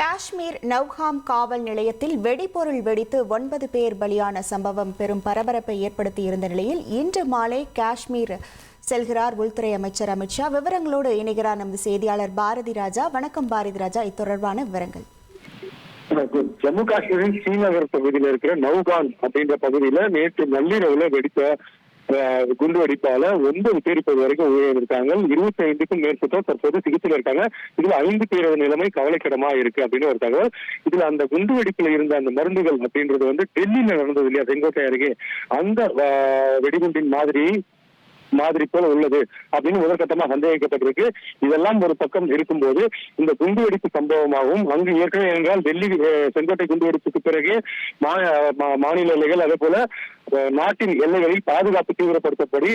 காஷ்மீர் நவ்ஹாம் காவல் நிலையத்தில் வெடிபொருள் வெடித்து ஒன்பது பேர் பலியான சம்பவம் பெரும் பரபரப்பை ஏற்படுத்தியிருந்த நிலையில் இன்று மாலை காஷ்மீர் செல்கிறார் உள்துறை அமைச்சர் அமித்ஷா விவரங்களோடு இணைகிறார் நமது செய்தியாளர் பாரதி ராஜா. வணக்கம் பாரதி ராஜா. இத்தொடர்பான விவரங்கள். ஜம்மு காஷ்மீரின் ஸ்ரீநகர் பகுதியில் இருக்கிற நவ்கான் அப்படின்ற பகுதியில நேற்று நள்ளிரவுல வெடித்த குண்டு வெடிப்பால ஒன்பது பேர் இப்போது வரைக்கும் உயிரிழந்திருக்காங்க. இருபத்தி ஐந்துக்கும் மேற்பட்டோர் தற்போது சிகிச்சையில் இருக்காங்க. இதுல ஐந்து பேரது நிலைமை கவலைக்கிடமா இருக்கு அப்படின்னு ஒரு தகவல். இதுல அந்த குண்டு வெடிப்புல இருந்த அந்த மருந்துகள் அப்படின்றது வந்து டெல்லியில நடந்தது இல்லையா? செங்கோட்டை அருகே. அந்த அஹ், வெடிகுண்டின் மாதிரி மாதிரி போல உள்ளது அப்படின்னு முதற்கட்டமா சந்தேகிக்கப்பட்டிருக்கு. இதெல்லாம் ஒரு பக்கம் இருக்கும்போது இந்த குண்டுவெடிப்பு சம்பவமாகவும் அங்கு ஏற்கனவே என்றால் டெல்லி செங்கோட்டை குண்டுவெடிப்புக்கு பிறகு மா- மா- மாநில எல்லைகள் அதே போல நாட்டின் எல்லைகளில் பாதுகாப்பு தீவிரப்படுத்தப்படி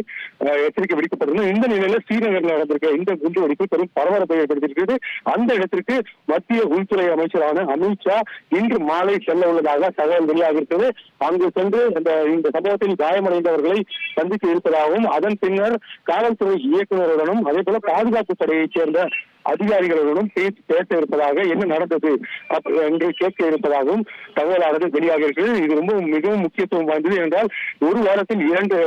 எச்சரிக்கை விடுக்கப்பட்டிருந்தது. இந்த நிலையில ஸ்ரீநகரில் நடந்திருக்க இந்த குண்டுவெடிப்பு பெரும் பரபரப்பை ஏற்படுத்தியிருக்கிறது. அந்த இடத்திற்கு மத்திய உள்துறை அமைச்சரான அமித்ஷா இன்று மாலை செல்ல உள்ளதாக தகவல் வெளியாகிருக்கிறது அங்கு சென்று இந்த இந்த சம்பவத்தில் காயமடைந்தவர்களை சந்திக்க இருப்பதாகவும் அதன் பின்னர் காவல்துறை இயக்குநருடனும் அதே போல பாதுகாப்பு படையைச் சேர்ந்த அதிகாரிகளுடனும் பேச்சு பேச இருப்பதாக என்ன நடந்தது என்று கேட்க இருப்பதாகவும் தகவலானது வெளியாக இருக்கிறது இது ரொம்ப மிகவும் முக்கியத்துவம் வாய்ந்தது என்றால் ஒரு வாரத்தில் இரண்டு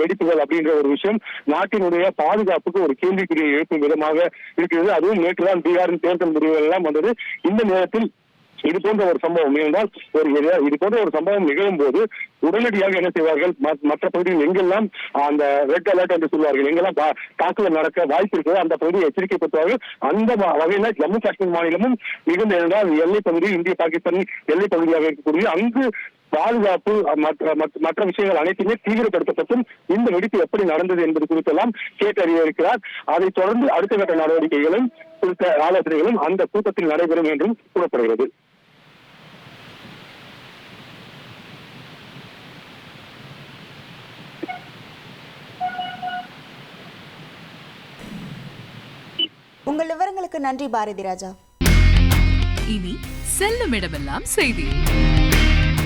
வெடிப்புகள் அப்படின்ற ஒரு விஷயம் நாட்டினுடைய பாதுகாப்புக்கு ஒரு கேள்விக்குறியை எழுப்பும் விதமாக இருக்கிறது. அதுவும் நேற்றுதான் பீகாரின் தேர்தல் முடிவுகள் எல்லாம் வந்தது. இந்த நேரத்தில் இது போன்ற ஒரு சம்பவம் இருந்தால் ஒரு இது போன்ற ஒரு சம்பவம் நிகழும் போது உடனடியாக என்ன செய்வார்கள்? மற்ற பகுதியில் எங்கெல்லாம் அந்த ரெட் அலர்ட் என்று சொல்வார்கள் எங்கெல்லாம் தாக்குதல் நடக்க வாய்ப்பு இருக்கிறது அந்த பகுதியை எச்சரிக்கை எச்சரிக்கைப்படுத்துவார்கள் அந்த வகையில ஜம்மு காஷ்மீர் மாநிலமும் மிகுந்த என்றால் எல்லை பகுதி இந்திய பாகிஸ்தான் எல்லை பகுதியாக இருக்கக்கூடிய அங்கு பாதுகாப்பு அஹ், மற்ற மற்ற- மற்ற விஷயங்கள் அனைத்துமே தீவிரப்படுத்தப்பட்டும் இந்த வெடிப்பு எப்படி நடந்தது என்பது குறித்தெல்லாம் கேட்டறிய இருக்கிறார். அதைத் தொடர்ந்து அடுத்த கட்ட நடவடிக்கைகளும் குறித்த ஆலோசனைகளும் அந்த கூட்டத்தில் நடைபெறும் என்றும் கூறப்படுகிறது. உங்கள் விவரங்களுக்கு நன்றி பாரதி ராஜா. இனி செல்லும் இடமெல்லாம் செய்தி.